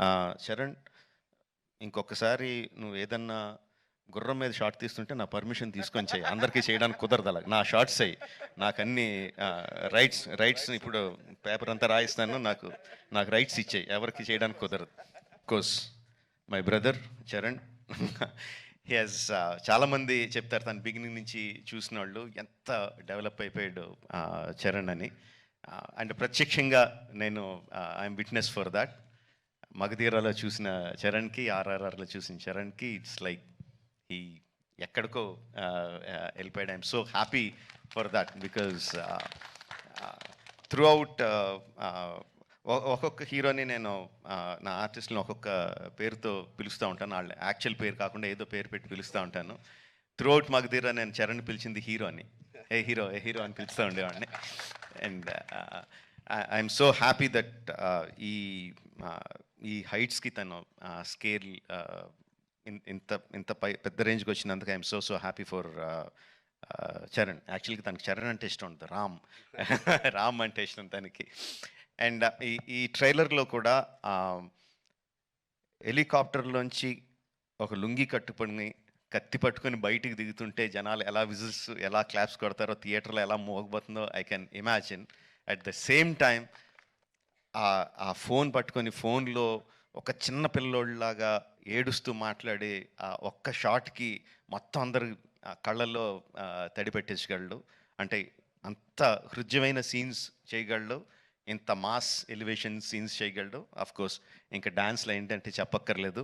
శరణ్ చరణ్ ఇంకొకసారి నువ్వు ఏదన్నా గుర్రం మీద షార్ట్ తీస్తుంటే నా పర్మిషన్ తీసుకొని చేయి. అందరికీ చేయడానికి కుదరదు అలా. నా షార్ట్స్ అయ్యి నాకు అన్ని రైట్స్ రైట్స్ ఇప్పుడు పేపర్ అంతా రాయిస్తాను. నాకు నాకు రైట్స్ ఇచ్చాయి. ఎవరికి చేయడానికి కుదరదు. Course my brother Charan he's చాలామంది చెప్తారు తన బిగినింగ్ నుంచి చూసిన వాళ్ళు. ఎంత డెవలప్ అయిపోయాడు చరణ్ అని. అండ్ ప్రత్యక్షంగా నేను ఐఎమ్ విట్నెస్ ఫర్ దాట్ మగధీరాలో చూసిన చరణ్కి ఆర్ఆర్ఆర్లో చూసిన చరణ్కి ఇట్స్ లైక్ ఈ ఎక్కడికో వెళ్ళిపోయాడు. I'm so happy for that because throughout ఒక్కొక్క హీరోని నేను నా ఆర్టిస్ట్ని ఒక్కొక్క పేరుతో పిలుస్తూ ఉంటాను. వాళ్ళ యాక్చువల్ పేరు కాకుండా ఏదో పేరు పెట్టి పిలుస్తూ ఉంటాను. త్రూ అవుట్ మగధీరా నేను చరణ్ పిలిచింది హీరో అని ఏ హీరో ఏ హీరో అని పిలుస్తూ ఉండేవాడిని. And I'm so happy that ఈ ఈ హైట్స్కి తను స్కేల్ ఇంత ఇంత పై పెద్ద రేంజ్కి వచ్చినందుకు I'm so so happy for Charan. యాక్చువల్గా తనకి చరణ్ అంటే ఇష్టం ఉంటుంది రామ్. రామ్ అంటే ఇష్టం తనకి. అండ్ ఈ ఈ ట్రైలర్లో కూడా హెలికాప్టర్లోంచి ఒక లుంగి కట్టుకొని కత్తి పట్టుకొని బయటికి దిగుతుంటే జనాలు ఎలా విజిల్స్ ఎలా క్లాప్స్ కొడతారో థియేటర్లో ఎలా మోగబోతుందో I can imagine. At the same time ఆ ఫోన్ పట్టుకొని ఫోన్లో ఒక చిన్న పిల్లోళ్ళలాగా ఏడుస్తూ మాట్లాడే ఆ ఒక్క షాట్కి మొత్తం అందరు ఆ కళ్ళల్లో ఆ, తడి అంటే అంత హృద్యమైన సీన్స్ చేయగలడు ఇంత మాస్ ఎలివేషన్ సీన్స్ చేయగలడు కోర్స్ ఇంకా డ్యాన్స్లో ఏంటంటే చెప్పక్కర్లేదు.